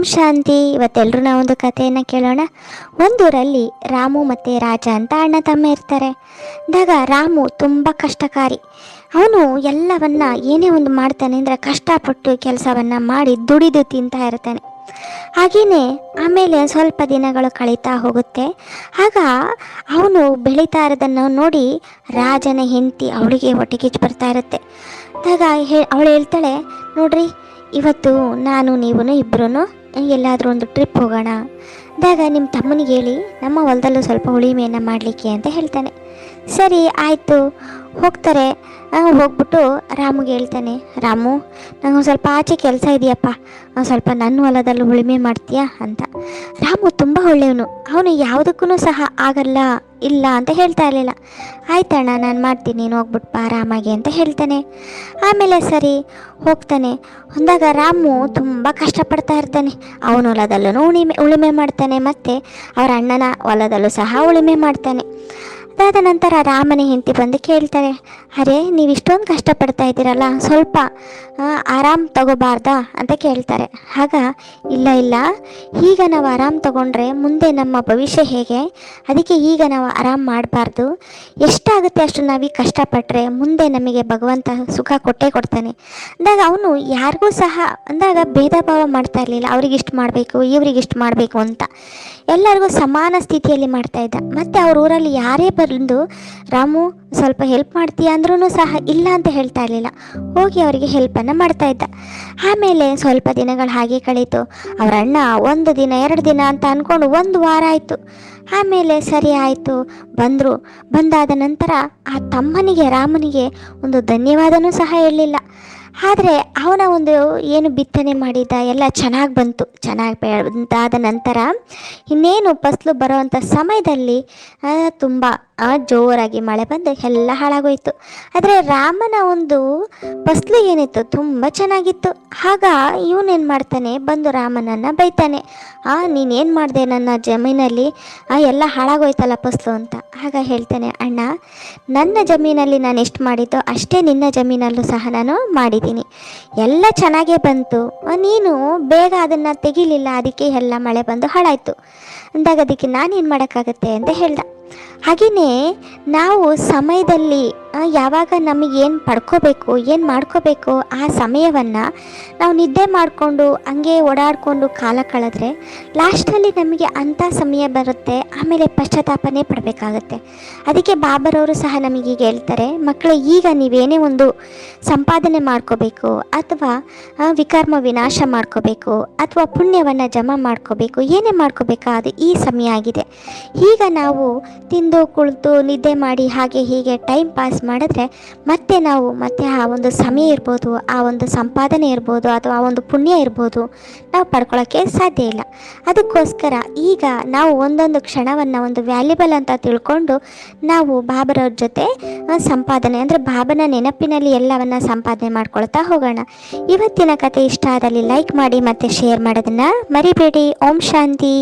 ಓಂ ಶಾಂತಿ. ಇವತ್ತೆಲ್ಲರೂ ಒಂದು ಕಥೆಯನ್ನು ಕೇಳೋಣ. ಒಂದೂರಲ್ಲಿ ರಾಮು ಮತ್ತು ರಾಜ ಅಂತ ಅಣ್ಣ ತಮ್ಮ ಇರ್ತಾರೆ. ಅಂದಾಗ ರಾಮು ತುಂಬ ಕಷ್ಟಕಾರಿ. ಅವನು ಎಲ್ಲವನ್ನ ಏನೇ ಒಂದು ಮಾಡ್ತಾನೆ ಅಂದರೆ ಕಷ್ಟಪಟ್ಟು ಕೆಲಸವನ್ನು ಮಾಡಿ ದುಡಿದು ತಿಂತಾ ಇರ್ತಾನೆ. ಹಾಗೆಯೇ ಆಮೇಲೆ ಸ್ವಲ್ಪ ದಿನಗಳು ಕಳೀತಾ ಹೋಗುತ್ತೆ. ಆಗ ಅವನು ಬೆಳೀತಾ ಇರೋದನ್ನು ನೋಡಿ ರಾಜನ ಹೆಂಡತಿ ಅವಳಿಗೆ ಹೊಟ್ಟೆಗಿಚ್ಚು ಬರ್ತಾ ಇರುತ್ತೆ. ಆಗ ಅವಳು ಹೇಳ್ತಾಳೆ, ನೋಡ್ರಿ, ಇವತ್ತು ನಾನು ನೀವು ಇಬ್ಬರೂ ಎಲ್ಲಾದರೂ ಒಂದು ಟ್ರಿಪ್ ಹೋಗೋಣ. ಅಂದಾಗ ನಿಮ್ಮ ತಮ್ಮನಿಗೆ ಹೇಳಿ, ನಮ್ಮ ಹೊಲದಲ್ಲೂ ಸ್ವಲ್ಪ ಉಳಿಮೆಯನ್ನು ಮಾಡಲಿಕ್ಕೆ ಅಂತ ಹೇಳ್ತಾನೆ. ಸರಿ, ಆಯಿತು. ಹೋಗ್ತಾರೆ. ಹೋಗ್ಬಿಟ್ಟು ರಾಮುಗೆ ಹೇಳ್ತಾನೆ, ರಾಮು ನಂಗೆ ಒಂದು ಸ್ವಲ್ಪ ಆಚೆ ಕೆಲಸ ಇದೆಯಪ್ಪ. ಸ್ವಲ್ಪ ನನ್ನ ಹೊಲದಲ್ಲಿ ಉಳುಮೆ ಮಾಡ್ತೀಯಾ? ಅಂತ. ರಾಮು ತುಂಬ ಒಳ್ಳೆಯವನು. ಅವನು ಯಾವುದಕ್ಕೂ ಸಹ ಆಗಲ್ಲ, ಇಲ್ಲ ಅಂತ ಹೇಳ್ತಾ ಇರಲಿಲ್ಲ. ಆಯ್ತಣ್ಣ ನಾನು ಮಾಡ್ತೀನಿ. ನೀನು ಹೋಗ್ಬಿಟ್ಟು ಬಾ ಆರಾಮಾಗಿ ಅಂತ ಹೇಳ್ತಾನೆ. ಆಮೇಲೆ ಸರಿ, ಹೋಗ್ತಾನೆ. ಅಂದಾಗ ರಾಮು ತುಂಬ ಕಷ್ಟಪಡ್ತಾ ಇರ್ತಾನೆ. ಅವನ ಹೊಲದಲ್ಲೂ ಉಳಿಮೆ ಉಳುಮೆ ಮಾಡ್ತಾನೆ ಮತ್ತು ಅವರ ಅಣ್ಣನ ಹೊಲದಲ್ಲೂ ಸಹ ಉಳುಮೆ ಮಾಡ್ತಾನೆ. ಅದಾದ ನಂತರ ರಾಮನ ಹೆಂಡತಿ ಬಂದು ಕೇಳ್ತಾರೆ ಅರೆ, ನೀವು ಇಷ್ಟೊಂದು ಕಷ್ಟಪಡ್ತಾ ಇದ್ದೀರಲ್ಲ, ಸ್ವಲ್ಪ ಆರಾಮ್ ತಗೋಬಾರ್ದಾ? ಅಂತ ಕೇಳ್ತಾರೆ. ಆಗ, ಇಲ್ಲ ಇಲ್ಲ, ಈಗ ನಾವು ಆರಾಮ್ ತಗೊಂಡ್ರೆ ಮುಂದೆ ನಮ್ಮ ಭವಿಷ್ಯ ಹೇಗೆ? ಅದಕ್ಕೆ ಈಗ ನಾವು ಆರಾಮ್ ಮಾಡಬಾರ್ದು. ಎಷ್ಟಾಗುತ್ತೆ ಅಷ್ಟು ನಾವೀಗ ಕಷ್ಟಪಟ್ಟರೆ ಮುಂದೆ ನಮಗೆ ಭಗವಂತ ಸುಖ ಕೊಟ್ಟೇ ಕೊಡ್ತಾನೆ. ಅಂದಾಗ ಅವನು ಯಾರಿಗೂ ಸಹ, ಅಂದಾಗ ಭೇದ ಭಾವ ಮಾಡ್ತಾ ಇರಲಿಲ್ಲ, ಅವ್ರಿಗೆ ಇಷ್ಟು ಮಾಡಬೇಕು, ಇವ್ರಿಗೆ ಇಷ್ಟು ಮಾಡಬೇಕು ಅಂತ. ಎಲ್ಲರಿಗೂ ಸಮಾನ ಸ್ಥಿತಿಯಲ್ಲಿ ಮಾಡ್ತಾ ಇದ್ದ. ಮತ್ತು ಅವ್ರ ಊರಲ್ಲಿ ಯಾರೇ ಬಂದು ರಾಮು ಸ್ವಲ್ಪ ಹೆಲ್ಪ್ ಮಾಡ್ತೀಯಾ ಅಂದ್ರೂ ಸಹ ಇಲ್ಲ ಅಂತ ಹೇಳ್ತಾ ಇರಲಿಲ್ಲ. ಹೋಗಿ ಅವರಿಗೆ ಹೆಲ್ಪನ್ನು ಮಾಡ್ತಾ ಇದ್ದ. ಆಮೇಲೆ ಸ್ವಲ್ಪ ದಿನಗಳು ಹಾಗೆ ಕಳೀತು. ಅವರ ಅಣ್ಣ ಒಂದು ದಿನ, ಎರಡು ದಿನ ಅಂತ ಅಂದ್ಕೊಂಡು ಒಂದು ವಾರ ಆಯಿತು. ಆಮೇಲೆ ಸರಿ ಆಯಿತು. ಬಂದರು. ಬಂದಾದ ನಂತರ ಆ ತಮ್ಮನಿಗೆ, ರಾಮನಿಗೆ ಒಂದು ಧನ್ಯವಾದನೂ ಸಹ ಹೇಳಲಿಲ್ಲ. ಆದರೆ ಅವನ ಒಂದು ಏನು ಬಿತ್ತನೆ ಮಾಡಿದ್ದ ಎಲ್ಲ ಚೆನ್ನಾಗಿ ಬಂತು. ಚೆನ್ನಾಗಿ ಬಂದಾದ ನಂತರ ಇನ್ನೇನು ಫಸಲು ಬರೋವಂಥ ಸಮಯದಲ್ಲಿ ತುಂಬ ಜೋರಾಗಿ ಮಳೆ ಬಂದು ಎಲ್ಲ ಹಾಳಾಗೋಯ್ತು. ಆದರೆ ರಾಮನ ಒಂದು ಫಸ್ಲು ಏನಿತ್ತು, ತುಂಬ ಚೆನ್ನಾಗಿತ್ತು. ಆಗ ಇವನೇನು ಮಾಡ್ತಾನೆ, ಬಂದು ರಾಮನನ್ನು ಬೈತಾನೆ. ಆ ನೀನೇನು ಮಾಡಿದೆ ನನ್ನ ಜಮೀನಲ್ಲಿ? ಆ, ಎಲ್ಲ ಹಾಳಾಗೋಯ್ತಲ್ಲ ಫಸ್ಲು ಅಂತ. ಆಗ ಹೇಳ್ತಾನೆ, ಅಣ್ಣ, ನನ್ನ ಜಮೀನಲ್ಲಿ ನಾನು ಎಷ್ಟು ಮಾಡಿದ್ದೋ ಅಷ್ಟೇ ನಿನ್ನ ಜಮೀನಲ್ಲೂ ಸಹ ನಾನು ಮಾಡಿದ್ದೀನಿ. ಎಲ್ಲ ಚೆನ್ನಾಗೇ ಬಂತು. ನೀನು ಬೇಗ ಅದನ್ನು ತೆಗಿಲಿಲ್ಲ, ಅದಕ್ಕೆ ಎಲ್ಲ ಮಳೆ ಬಂದು ಹಾಳಾಯಿತು. ಅಂದಾಗ ಅದಕ್ಕೆ ನಾನೇನು ಮಾಡೋಕ್ಕಾಗತ್ತೆ? ಅಂತ ಹೇಳ್ದ. ಹಾಗೆಯೇ ನಾವು ಸಮಯದಲ್ಲಿ ಯಾವಾಗ ನಮಗೆ ಏನು ಪಡ್ಕೋಬೇಕು, ಏನು ಮಾಡ್ಕೋಬೇಕು ಆ ಸಮಯವನ್ನು ನಾವು ನಿದ್ದೆ ಮಾಡಿಕೊಂಡು ಹಂಗೆ ಓಡಾಡಿಕೊಂಡು ಕಾಲ ಕಳೆದ್ರೆ ಲಾಸ್ಟಲ್ಲಿ ನಮಗೆ ಅಂಥ ಸಮಯ ಬರುತ್ತೆ, ಆಮೇಲೆ ಪಶ್ಚಾತ್ತಾಪನೇ ಪಡಬೇಕಾಗತ್ತೆ. ಅದಕ್ಕೆ ಬಾಬರವರು ಸಹ ನಮಗೀಗ ಹೇಳ್ತಾರೆ ಮಕ್ಕಳು ಈಗ ನೀವೇನೇ ಒಂದು ಸಂಪಾದನೆ ಮಾಡ್ಕೋಬೇಕು, ಅಥವಾ ವಿಕರ್ಮ ವಿನಾಶ ಮಾಡ್ಕೋಬೇಕು, ಅಥವಾ ಪುಣ್ಯವನ್ನು ಜಮಾ ಮಾಡ್ಕೋಬೇಕು, ಏನೇ ಮಾಡ್ಕೋಬೇಕಾ ಅದು ಈ ಸಮಯ ಆಗಿದೆ. ಈಗ ನಾವು ತಿಂದು, ಕುಳಿತು, ನಿದ್ದೆ ಮಾಡಿ ಹಾಗೆ ಹೀಗೆ ಟೈಮ್ ಪಾಸ್ ಮಾಡಿದ್ರೆ ಮತ್ತೆ ನಾವು ಮತ್ತೆ ಆ ಒಂದು ಸಮಯ ಇರ್ಬೋದು, ಆ ಒಂದು ಸಂಪಾದನೆ ಇರ್ಬೋದು ಅಥವಾ ಆ ಒಂದು ಪುಣ್ಯ ಇರ್ಬೋದು, ನಾವು ಪಡ್ಕೊಳ್ಳೋಕ್ಕೆ ಸಾಧ್ಯ ಇಲ್ಲ. ಅದಕ್ಕೋಸ್ಕರ ಈಗ ನಾವು ಒಂದೊಂದು ಕ್ಷಣವನ್ನು, ಒಂದು ವ್ಯಾಲ್ಯೂಬಲ್ ಅಂತ ತಿಳ್ಕೊಂಡು ನಾವು ಬಾಬರವ್ರ ಜೊತೆ ಸಂಪಾದನೆ, ಅಂದರೆ ಬಾಬನ ನೆನಪಿನಲ್ಲಿ ಎಲ್ಲವನ್ನ ಸಂಪಾದನೆ ಮಾಡ್ಕೊಳ್ತಾ ಹೋಗೋಣ. ಇವತ್ತಿನ ಕತೆ ಇಷ್ಟ ಆದಲ್ಲಿ ಲೈಕ್ ಮಾಡಿ ಮತ್ತು ಶೇರ್ ಮಾಡೋದನ್ನು ಮರಿಬೇಡಿ. ಓಂ ಶಾಂತಿ.